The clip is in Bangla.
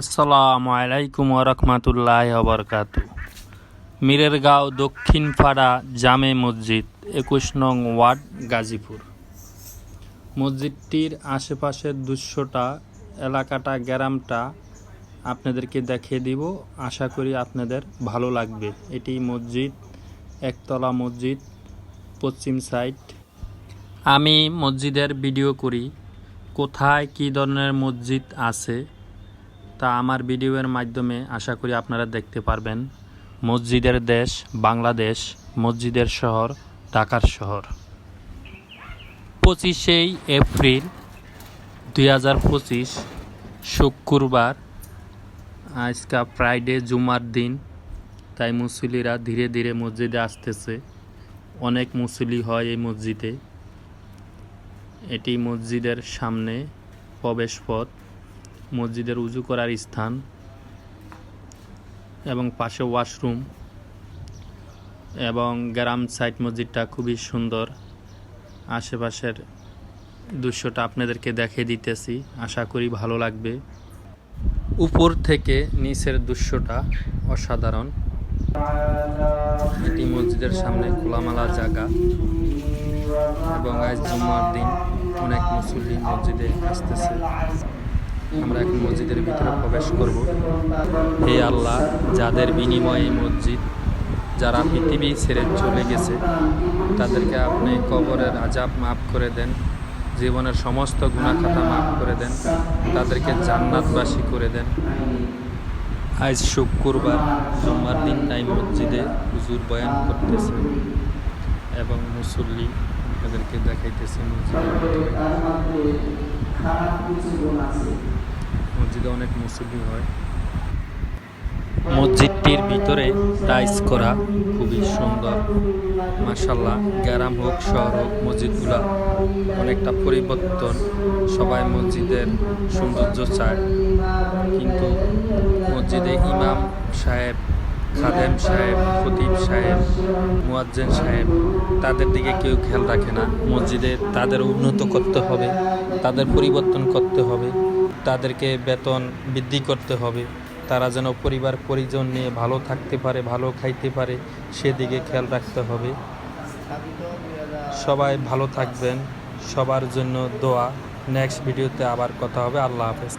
আসসালামু আলাইকুম রহমতুল্লাহ বরকাত মীরের গাঁও দক্ষিণ পাড়া জামে মসজিদ, একুশ নং ওয়ার্ড, গাজীপুর। মসজিদটির আশেপাশের দৃশ্যটা এলাকাটা, গ্রামটা আপনাদেরকে দেখিয়ে দিব। আশা করি আপনাদের ভালো লাগবে। এটি মসজিদ, একতলা মসজিদ, পশ্চিম সাইড। আমি মসজিদের ভিডিও করি। কোথায় কী ধরনের মসজিদ আছে? তা আমার ভিডিওর মাধ্যমে আশা করি আপনারা দেখতে পারবেন। মসজিদের দেশ বাংলাদেশ, মসজিদের শহর ঢাকার শহর। পঁচিশেই এপ্রিল দুই হাজার পঁচিশ, শুক্রবার, আজকা ফ্রাইডে জুমার দিন। তাই মুসলিরা ধীরে ধীরে মসজিদে আসতেছে। অনেক মুসলি হয় এই মসজিদে। এটি মসজিদের সামনে প্রবেশ পথ মসজিদের উজু করার স্থান এবং পাশে ওয়াশরুম এবং গ্রাম সাইড মসজিদটা খুবই সুন্দর। আশেপাশের দৃশ্যটা আপনাদেরকে দেখিয়ে দিতেছি। আশা করি ভালো লাগবে। উপর থেকে নিচের দৃশ্যটা অসাধারণ। এটি মসজিদের সামনে খোলামেলা জায়গা। এবং আজ জুম্মার দিন অনেক মুসল্লি মসজিদে আসতেছে। আমরা এখন মসজিদের ভিতরে প্রবেশ করব। হে আল্লাহ, যাদের বিনিময়ে মসজিদ, যারা পৃথিবী ছেড়ে চলে গেছে, তাদেরকে আপনি কবরের আজাব মাফ করে দেন, জীবনের সমস্ত গুণাখাতা মাফ করে দেন, তাদেরকে জান্নাতবাসী করে দেন। আজ শুক্রবার, জুম্মার দিন তাই মসজিদে হুজুর বয়ান করতেছে এবং মুসল্লি তাদেরকে দেখাইতেছে মসজিদের মসজিদে অনেক মুসল্লি হয়। মসজিদটির ভিতরে টাইস করা খুবই সুন্দর। মাসাল্লাহ গ্রাম হোক, শহর হোক, মসজিদগুলা অনেকটা পরিবর্তন। সবাই মসজিদের সৌন্দর্য চায়। কিন্তু মসজিদে ইমাম সাহেব, খাদেম সাহেব, খতিব সাহেব, মুয়াজ্জেন সাহেব, তাদের দিকে কেউ খেয়াল রাখে না। মসজিদে তাদের উন্নত করতে হবে, তাদের পরিবর্তন করতে হবে। তাদেরকে বেতন বৃদ্ধি করতে হবে। তারা যেন পরিবার পরিজন নিয়ে ভালো থাকতে পারে, ভালো খাইতে পারে, সেদিকে খেয়াল রাখতে হবে। সবাই ভালো থাকবেন, সবার জন্য দোয়া। নেক্সট ভিডিওতে আবার কথা হবে। আল্লাহ হাফেজ।